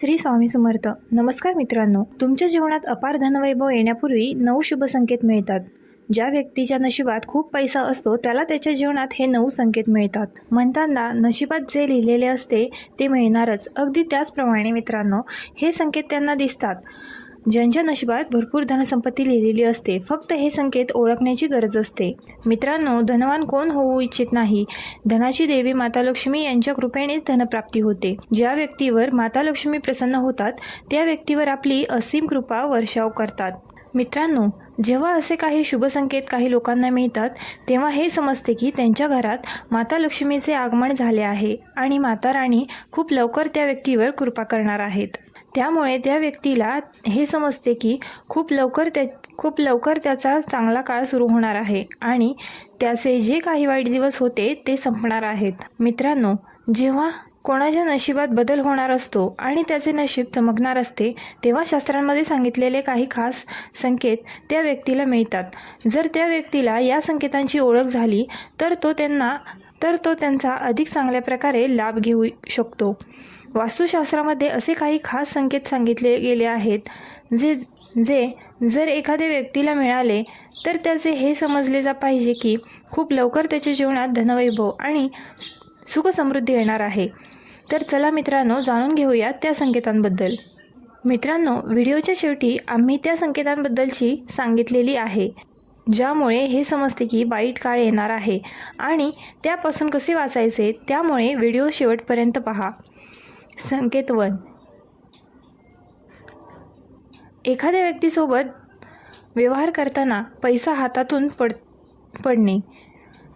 श्री स्वामी समर्थ. नमस्कार मित्रांनो. तुमच्या जीवनात अपार धनवैभव येण्यापूर्वी नऊ शुभ संकेत मिळतात. ज्या व्यक्तीच्या नशिबात खूप पैसा असतो त्याला त्याच्या जीवनात हे नऊ संकेत मिळतात. म्हणताना नशिबात जे लिहिलेले असते ते मिळणारच. अगदी त्याचप्रमाणे मित्रांनो हे संकेत त्यांना दिसतात. ज्यांच्या नशिबात भरपूर धनसंपत्ती लिहिलेली असते फक्त हे संकेत ओळखण्याची गरज असते. मित्रांनो धनवान कोण होऊ इच्छित नाही? धनाची देवी माता लक्ष्मी यांच्या कृपेनेच धनप्राप्ती होते. ज्या व्यक्तीवर माता लक्ष्मी प्रसन्न होतात त्या व्यक्तीवर आपली असीम कृपा वर्षाव करतात. मित्रांनो जेव्हा असे काही शुभ संकेत काही लोकांना मिळतात तेव्हा हे समजते की त्यांच्या घरात माता लक्ष्मीचे आगमन झाले आहे आणि माता राणी खूप लवकर त्या व्यक्तीवर कृपा करणार आहेत. त्यामुळे त्या व्यक्तीला हे समजते की खूप लवकर त्या खूप लवकर त्याचा चांगला काळ सुरू होणार आहे आणि त्याचे जे काही वाईट दिवस होते ते संपणार आहेत. मित्रांनो जेव्हा कोणाच्या नशिबात बदल होणार असतो आणि त्याचे नशीब चमकणार असते तेव्हा शास्त्रांमध्ये सांगितलेले काही खास संकेत त्या व्यक्तीला मिळतात. जर त्या व्यक्तीला या संकेतांची ओळख झाली तर तो त्यांना तर तो त्यांचा अधिक चांगल्या प्रकारे लाभ घेऊ शकतो. वास्तुशास्त्रामध्ये असे काही खास संकेत सांगितले गेले आहेत जे जे जर एखाद्या व्यक्तीला मिळाले तर त्याचे हे समजले जा पाहिजे की खूप लवकर त्याच्या जीवनात धनवैभव आणि सुखसमृद्धी येणार आहे. तर चला मित्रांनो जाणून घेऊया त्या संकेतांबद्दल. मित्रांनो व्हिडिओच्या शेवटी आम्ही त्या संकेतांबद्दलची सांगितलेली आहे ज्यामुळे हे समजते की वाईट काळ येणार आहे आणि त्यापासून कसे वाचायचे त्यामुळे व्हिडिओ शेवटपर्यंत पहा. संकेत वन एखाद्या व्यक्तीसोबत व्यवहार करताना पैसा हातातून पड पडणे.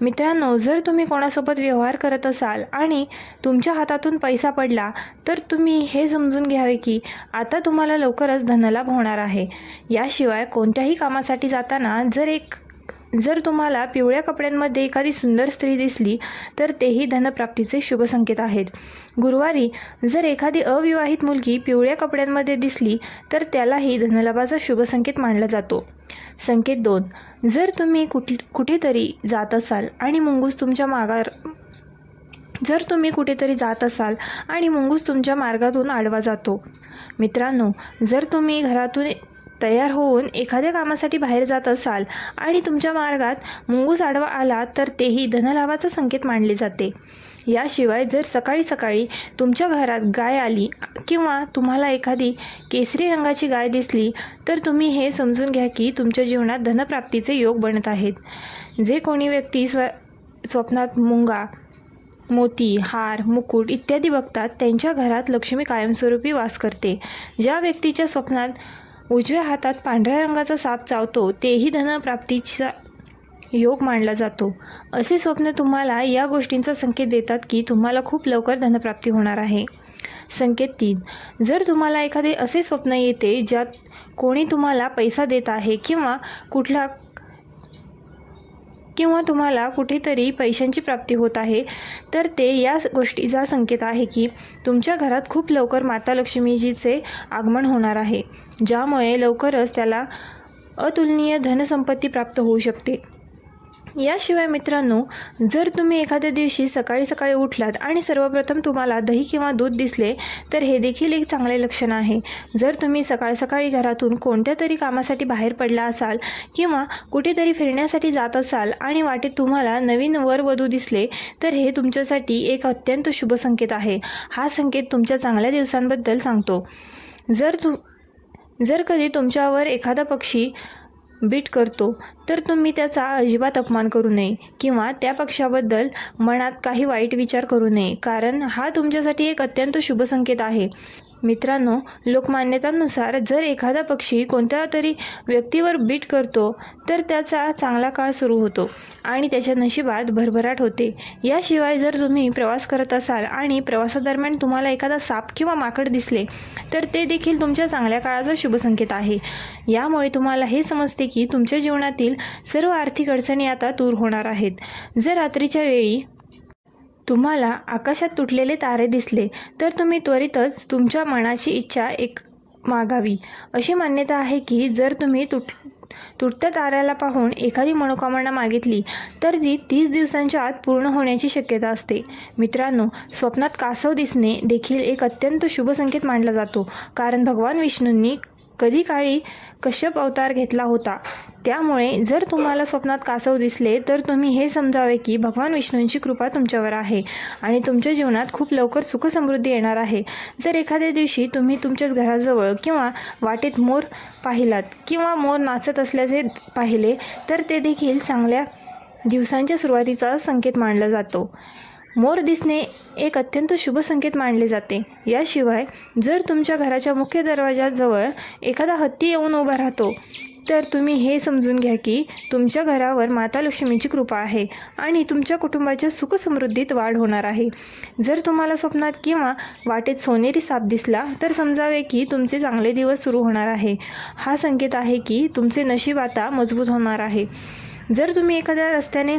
मित्रांनो जर तुम्ही कोणासोबत व्यवहार करत असाल आणि तुमच्या हातातून पैसा पडला तर तुम्ही हे समजून घ्यावे की आता तुम्हाला लवकरच धनलाभ होणार आहे. याशिवाय कोणत्याही कामासाठी जाताना जर एक जर तुम्हाला पिवळ्या कपड्यांमध्ये एखादी सुंदर स्त्री दिसली तर तेही धनप्राप्तीचे शुभ संकेत आहेत. गुरुवारी जर एखादी अविवाहित मुलगी पिवळ्या कपड्यांमध्ये दिसली तर त्यालाही धनलाभाचा शुभ संकेत मानला जातो. संकेत दोन जर तुम्ही कुठ कुठेतरी जात असाल आणि मुंगूस तुमच्या मागार जर तुम्ही कुठेतरी जात असाल आणि मुंगूस तुमच्या मार्गातून आडवा जातो. मित्रांनो जर तुम्ही घरातून तयार होऊन एखाद्या कामासाठी बाहेर जात असाल आणि तुमच्या मार्गात मुंगूस आडवा आला तर तेही धनलाभाचा संकेत मानले जाते. याशिवाय जर सकाळी सकाळी तुमच्या घरात गाय आली किंवा तुम्हाला एखादी केसरी रंगाची गाय दिसली तर तुम्ही हे समजून घ्या की तुमच्या जीवनात धनप्राप्तीचे योग बनत आहेत. जे कोणी व्यक्ती स्व स्वप्नात मुंगा मोती हार मुकुट इत्यादी बघतात त्यांच्या घरात लक्ष्मी कायमस्वरूपी वास करते. ज्या व्यक्तीच्या स्वप्नात उजव्या हातात पांढऱ्या रंगाचा साप चावतो तेही धनप्राप्तीचा योग मानला जातो. असे स्वप्न तुम्हाला या गोष्टींचा संकेत देतात की तुम्हाला खूप लवकर धनप्राप्ती होणार आहे. संकेत तीन. जर तुम्हाला एखादे असे स्वप्न येते ज्यात कोणी तुम्हाला पैसा देत आहे किंवा कुठला किंवा तुम्हाला कुठेतरी पैशांची प्राप्ती होत आहे तर ते या गोष्टीचा संकेत आहे की तुमच्या घरात खूप लवकर माता लक्ष्मीजीचे आगमन होणार आहे ज्यामुळे लवकरच त्याला अतुलनीय धनसंपत्ती प्राप्त होऊ शकते. याशिवाय मित्रांनो जर तुम्ही एखाद्या दिवशी सकाळी सकाळी उठलात आणि सर्वप्रथम तुम्हाला दही किंवा दूध दिसले तर हे देखील एक चांगले लक्षण आहे. जर तुम्ही सकाळ सकाळी घरातून कोणत्या तरी कामासाठी बाहेर पडला असाल किंवा कुठेतरी फिरण्यासाठी जात असाल आणि वाटेत तुम्हाला नवीन वरवधू दिसले तर हे तुमच्यासाठी एक अत्यंत शुभ संकेत आहे. हा संकेत तुमच्या चांगल्या दिवसांबद्दल सांगतो. जर तु जर कधी तुमच्यावर एखादा पक्षी बीट करतो तर तुम्ही त्याचा अजिबात अपमान करू नये किंवा त्या पक्षाबद्दल मनात काही वाईट विचार करू नये कारण हा तुमच्यासाठी एक अत्यंत शुभ संकेत आहे. मित्रांनो लोकमान्यतांनुसार जर एखादा पक्षी कोणत्या तरी व्यक्तीवर बीट करतो तर त्याचा चांगला काळ सुरू होतो आणि त्याच्या नशिबात भरभराट होते. याशिवाय जर तुम्ही प्रवास करत असाल आणि प्रवासादरम्यान तुम्हाला एखादा साप किंवा माकड दिसले तर ते देखील तुमच्या चांगल्या काळाचा शुभसंकेत आहे. यामुळे तुम्हाला हे समजते की तुमच्या जीवनातील सर्व आर्थिक अडचणी आता दूर होणार आहेत. जर रात्रीच्या वेळी तुम्हाला आकाशात तुटलेले तारे दिसले तर तुम्ही त्वरितच तुमच्या मनाची इच्छा एक मागावी. अशी मान्यता आहे की जर तुम्ही तुट तुटत्या ताऱ्याला पाहून एखादी मनोकामना मागितली तर ती तीस दिवसांच्या आत पूर्ण होण्याची शक्यता असते. मित्रांनो स्वप्नात कासव दिसणे देखील एक अत्यंत शुभ संकेत मानला जातो कारण भगवान विष्णूंनी कधी काळी कश्यप अवतार घेतला होता. त्यामुळे जर तुम्हाला स्वप्नात कासव दिसले तर तुम्ही हे समजावे की भगवान विष्णूंची कृपा तुमच्यावर आहे आणि तुमच्या जीवनात खूप लवकर सुखसमृद्धी येणार आहे. जर एखाद्या दिवशी तुम्ही तुमच्याच घराजवळ किंवा वाटेत मोर पाहिलात किंवा मोर नाचत असल्याचे पाहिले तर ते देखील चांगल्या दिवसांच्या सुरुवातीचा संकेत मानला जातो. मोर दिसणे एक अत्यंत शुभ संकेत मानले जाते. याशिवाय जर तुमच्या घराच्या मुख्य दरवाजाजवळ एखादा हत्ती येऊन उभा राहतो तर तुम्ही हे समजून घ्या की तुमच्या घरावर माता लक्ष्मीची कृपा आहे आणि तुमच्या कुटुंबाच्या सुखसमृद्धीत वाढ होणार आहे. जर तुम्हाला स्वप्नात किंवा वाटेत सोनेरी साप दिसला तर समजावे की तुमचे चांगले दिवस सुरू होणार आहे. हा संकेत आहे की तुमचे नशीब आता मजबूत होणार आहे. जर तुम्ही एखाद्या रस्त्याने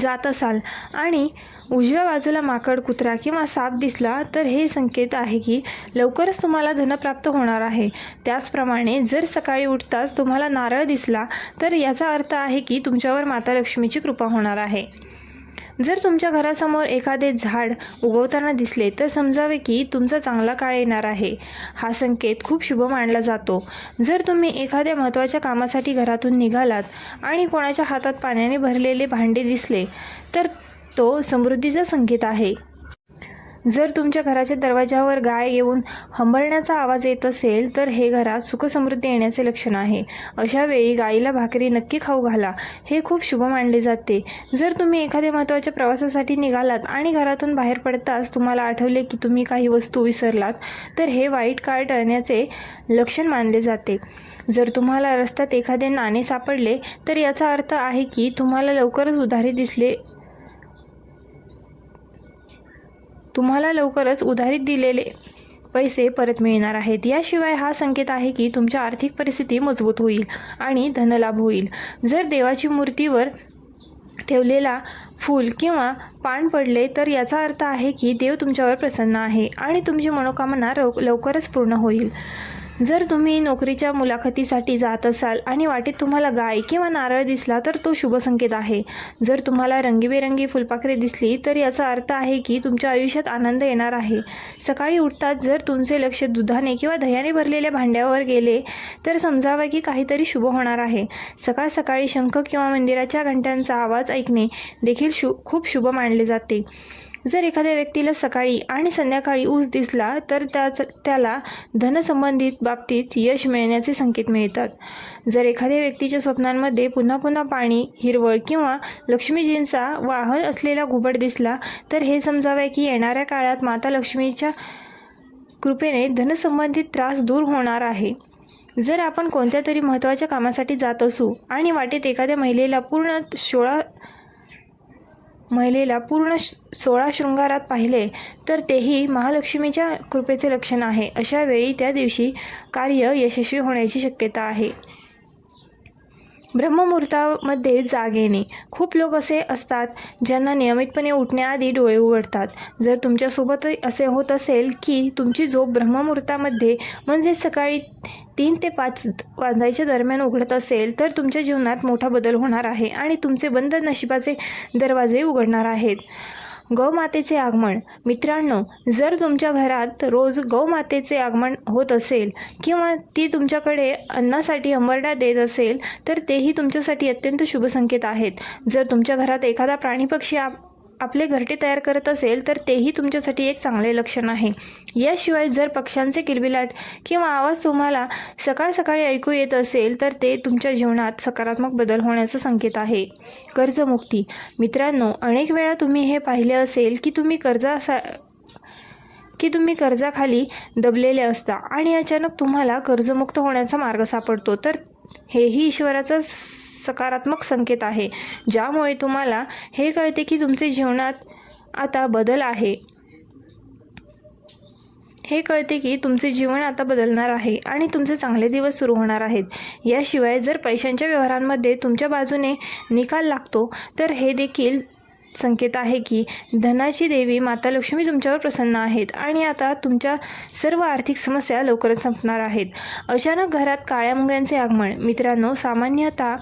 जात असाल. आणि उजव्या बाजूला माकड कुत्रा किंवा साप दिसला तर हे संकेत आहे की लवकरच तुम्हाला धन प्राप्त होणार आहे. त्याचप्रमाणे जर सकाळी उठताच तुम्हाला नारळ दिसला तर याचा अर्थ आहे की तुमच्यावर माता लक्ष्मीची कृपा होणार आहे. जर तुमच्या घरासमोर एखादे झाड उगवताना दिसले तर समजावे की तुमचा चांगला काळ येणार आहे. हा संकेत खूप शुभ मानला जातो. जर तुम्ही एखाद्या महत्त्वाच्या कामासाठी घरातून निघालात आणि कोणाच्या हातात पाण्याने भरलेले भांडे दिसले तर तो समृद्धीचा संकेत आहे. जर तुमच्या घराच्या दरवाजावर गाय येऊन हंबरण्याचा आवाज येत असेल तर हे घरात सुखसमृद्धी येण्याचे लक्षण आहे. अशा वेळी गायीला भाकरी नक्की खाऊ घाला. हे खूप शुभ मानले जाते. जर तुम्ही एखाद्या महत्त्वाच्या प्रवासासाठी निघालात आणि घरातून बाहेर पडताच तुम्हाला आठवले की तुम्ही काही वस्तू विसरलात तर हे वाईट काळ टळण्याचे लक्षण मानले जाते. जर तुम्हाला रस्त्यात एखादे नाणे सापडले तर याचा अर्थ आहे की तुम्हाला लवकरच उधारी दिसले तुम्हाला लवकरच उधारीत दिलेले पैसे परत मिळणार आहेत. याशिवाय हा संकेत आहे की तुमच्या आर्थिक परिस्थिती मजबूत होईल आणि धनलाभ होईल. जर देवाची मूर्तीवर ठेवलेला फूल किंवा पान पडले तर याचा अर्थ आहे की देव तुमच्यावर प्रसन्न आहे आणि तुमची मनोकामना रव लवकरच पूर्ण होईल. जर तुम्ही नोकरीच्या मुलाखतीसाठी जात असाल आणि वाटेत तुम्हाला गाय किंवा नारळ दिसला तर तो शुभ संकेत आहे. जर तुम्हाला रंगीबेरंगी फुलपाखरे दिसली तर याचा अर्थ आहे की तुमच्या आयुष्यात आनंद येणार आहे. सकाळी उठताच जर तुमचे लक्ष दुधाने किंवा दह्याने भरलेल्या भांड्यावर गेले तर समजावं की काहीतरी शुभ होणार आहे. सकाळ सकाळी शंख किंवा मंदिराच्या घंट्यांचा आवाज ऐकणे देखील शु खूप शुभ मानले जाते. जर एखाद्या व्यक्तीला सकाळी आणि संध्याकाळी ऊस दिसला तर त्याच त्याला धनसंबंधित बाबतीत यश मिळण्याचे संकेत मिळतात. जर एखाद्या व्यक्तीच्या स्वप्नांमध्ये पुन्हा पुन्हा पाणी हिरवळ किंवा लक्ष्मीजींचा वाहन असलेला घुबड दिसला तर हे समजावे की येणाऱ्या काळात माता लक्ष्मीच्या कृपेने धनसंबंधित त्रास दूर होणार आहे. जर आपण कोणत्या तरी महत्त्वाच्या कामासाठी जात असू आणि वाटेत एखाद्या महिलेला पूर्ण सोळा महिलेला पूर्ण श- सोळा शृंगारात पाहिले तर तेही महालक्ष्मीच्या कृपेचे लक्षण आहे. अशा वेळी त्या दिवशी कार्य यशस्वी होण्याची शक्यता आहे. ब्रह्ममुहूर्तामध्ये जाग येणे. खूप लोक असे असतात ज्यांना नियमितपणे उठण्याआधी डोळे उघडतात. जर तुमच्यासोबत असे होत असेल की तुमची झोप ब्रह्ममुहूर्तामध्ये म्हणजे सकाळी तीन ते पाच वाजायच्या दरम्यान उघडत असेल तर तुमच्या जीवनात मोठा बदल होणार आहे आणि तुमचे बंद नशिबाचे दरवाजे उघडणार आहेत. गौमातेचे आगमन. मित्रांनो जर तुमच्या घरात रोज गौमातेचे आगमन होत असेल किंवा ती तुमच्याकडे अन्नासाठी अंबरडा देत असेल तर तेही तुमच्यासाठी अत्यंत शुभ संकेत आहेत. जर तुमच्या घरात एखादा प्राणी पक्षी आप आपले घरटे तयार करत असेल तर तेही तुमच्यासाठी एक चांगले लक्षण आहे. याशिवाय जर पक्ष्यांचे किलबिलाट किंवा आवाज तुम्हाला सकाळ सकाळी ऐकू येत असेल तर ते तुमच्या जीवनात सकारात्मक बदल होण्याचा संकेत आहे. कर्जमुक्ती. मित्रांनो अनेक वेळा तुम्ही हे पाहिले असेल की तुम्ही कर्जासा की तुम्ही कर्जाखाली दबलेले असता आणि अचानक तुम्हाला कर्जमुक्त होण्याचा मार्ग सापडतो. तर हेही ईश्वराचं सकारात्मक संकेत आहे. ज्यामुळे तुम्हाला हे कळते की तुमचे जीवनात आता बदल आहे. हे कळते की तुमचे जीवन आता बदलणार आहे आणि तुमचे चांगले दिवस सुरू होणार आहेत. याशिवाय जर पैशांच्या व्यवहारांमध्ये तुमच्या बाजूने निकाल लागतो तर हे देखील संकेत आहे की धनाची देवी माता लक्ष्मी तुमच्यावर प्रसन्न आहेत आणि आता तुमच्या सर्व आर्थिक समस्या लवकरच संपणार आहेत. अचानक घरात काळ्या मुंग्यांचे आगमन. मित्रांनो सामान्यतः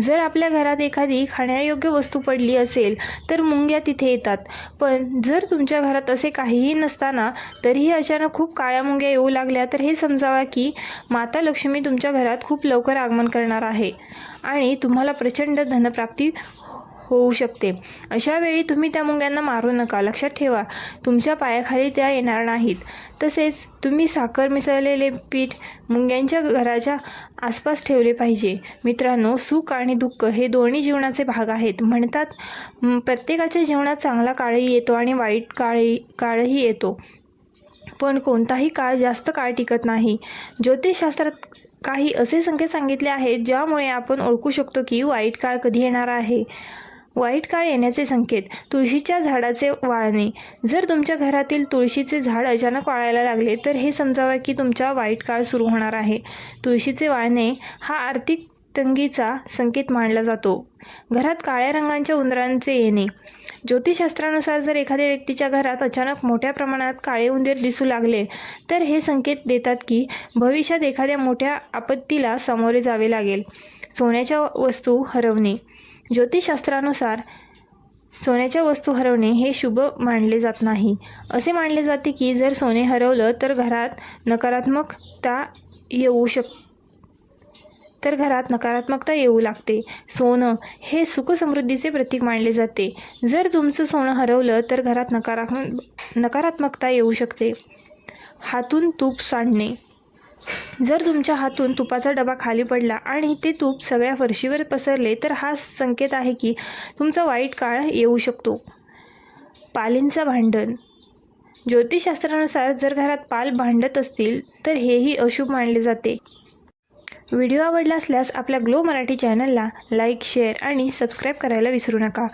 जर आपल्या घरात एखादी खाण्यायोग्य वस्तू पडली असेल तर मुंग्या तिथे येतात. पण जर तुमच्या घरात असे काहीही नसताना तरीही अचानक खूप काळ्या मुंग्या येऊ लागल्या तर हे समजावा की माता लक्ष्मी तुमच्या घरात खूप लवकर आगमन करणार आहे. आणि तुम्हाला प्रचंड धनप्राप्ती होऊ शकते. अशा वेळी तुम्ही त्या मुंग्यांना मारू नका. लक्षात ठेवा तुमच्या पायाखाली त्या येणार नाहीत. तसेच तुम्ही साखर मिसळलेले पीठ मुंग्यांच्या घराच्या आसपास ठेवले पाहिजे. मित्रांनो सुख आणि दुःख हे दोन्ही जीवनाचे भाग आहेत. म्हणतात प्रत्येकाच्या जीवनात चांगला काळही येतो आणि वाईट काळही काळही येतो. पण कोणताही काळ जास्त काळ टिकत नाही. ज्योतिषशास्त्रात काही असे संकेत सांगितले आहेत ज्यामुळे आपण ओळखू शकतो की वाईट काळ कधी येणार आहे. वाईट काळ येण्याचे संकेत तुळशीच्या झाडाचे वाळणे. जर तुमच्या घरातील तुळशीचे झाड अचानक वाळायला लागले तर हे समजावं की तुमचा वाईट काळ सुरू होणार आहे. तुळशीचे वाळणे हा आर्थिक तंगीचा संकेत मानला जातो. घरात काळ्या रंगांच्या उंदरांचे येणे. ज्योतिषशास्त्रानुसार जर एखाद्या व्यक्तीच्या घरात अचानक मोठ्या प्रमाणात काळे उंदीर दिसू लागले तर हे संकेत देतात की भविष्यात एखाद्या मोठ्या आपत्तीला सामोरे जावे लागेल. सोन्याच्या वस्तू हरवणे. ज्योतिषशास्त्रानुसार सोन्याच्या वस्तू हरवणे हे शुभ मानले जात नाही. असे मानले जाते की जर सोने हरवलं तर घरात नकारात्मकता येऊ शक तर घरात नकारात्मकता येऊ लागते. सोनं हे सुखसमृद्धीचे प्रतीक मानले जाते. जर तुमचं सोनं हरवलं तर घरात नकारात्मक नकारात्मकता येऊ शकते. हातून तूप सांडणे. जर तुमच्या हातून तुपाचा डबा खाली पडला आणि ते तूप सगळ्या फरशीवर पसरले तर हा संकेत आहे की तुमचा वाईट काळ येऊ शकतो. पालींचं भांडण. ज्योतिषशास्त्रानुसार जर घरात पाल भांडत असतील तर हेही अशुभ मानले जाते. व्हिडिओ आवडला असल्यास आपल्या ग्लो मराठी चॅनलला लाईक शेअर आणि सबस्क्राईब करायला विसरू नका.